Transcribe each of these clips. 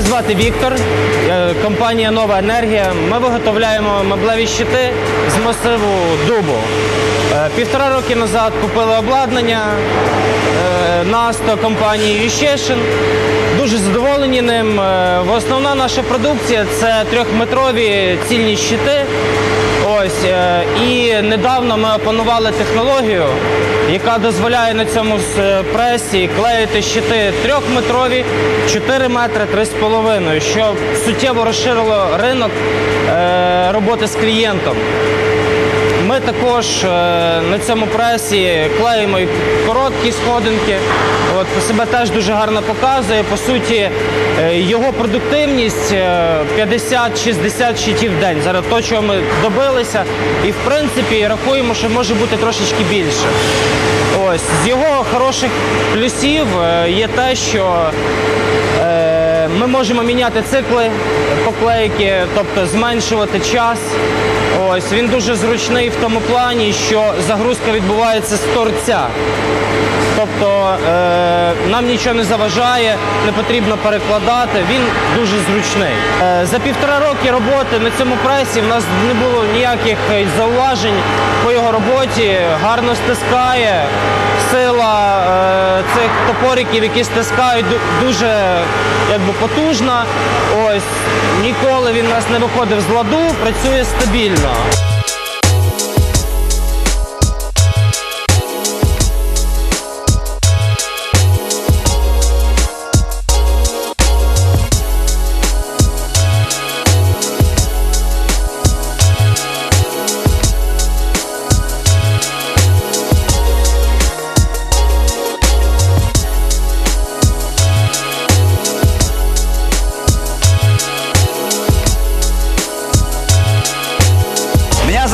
звати Віктор, е, компанія Нова Енергія. Ми виготовляємо меблеві щити з масиву дубу. Е, Півтора роки назад купили обладнання Насто компанії Віщешин. Дуже задоволені ним. Е, Основна наша продукція це трьохметрові цільні щити. Ось е, і недавно ми опанували технологію, яка дозволяє на цьому е, пресі клеїти щити трьохметрові, 4 метри, 3,5, що суттєво розширило ринок роботи з клієнтом. Ми також е, на цьому пресі клеїмо і короткі сходинки. От себе теж дуже гарно показує. По суті, е, його продуктивність е, 50-60 щитів в день. Зараз то, чого ми добилися, і в принципі рахуємо, що може бути трошечки більше. Ось з його хороших плюсів е, є те, що е, ми можемо міняти цикли поклейки, тобто зменшувати час. Ось він дуже зручний в тому плані, що загрузка відбувається з торця. Тобто е, нам нічого не заважає, не потрібно перекладати. Він дуже зручний. Е, за півтора роки роботи на цьому пресі в нас не було ніяких зауважень по його роботі. Гарно стискає. Сила е, цих топориків, які стискають, дуже якби, потужна. Ось ніколи він нас не виходив з ладу, працює стабільно.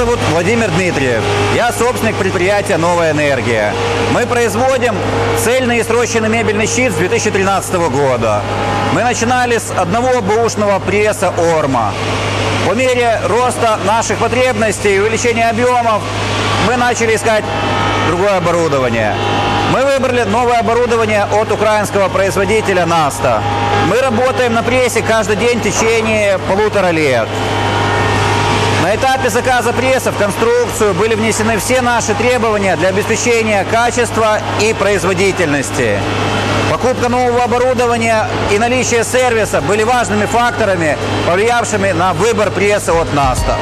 Зовут Владимир Дмитриев. Я собственник предприятия «Новая энергия». Мы производим цельный и срощенный мебельный щит с 2013 года. Мы начинали с одного бэушного пресса «Орма». По мере роста наших потребностей и увеличения объемов мы начали искать другое оборудование. Мы выбрали новое оборудование от украинского производителя «Наста». Мы работаем на прессе каждый день в течение полутора лет. На этапе заказа пресса в конструкцию были внесены все наши требования для обеспечения качества и производительности. Покупка нового оборудования и наличие сервиса были важными факторами, повлиявшими на выбор пресса от НАСТа.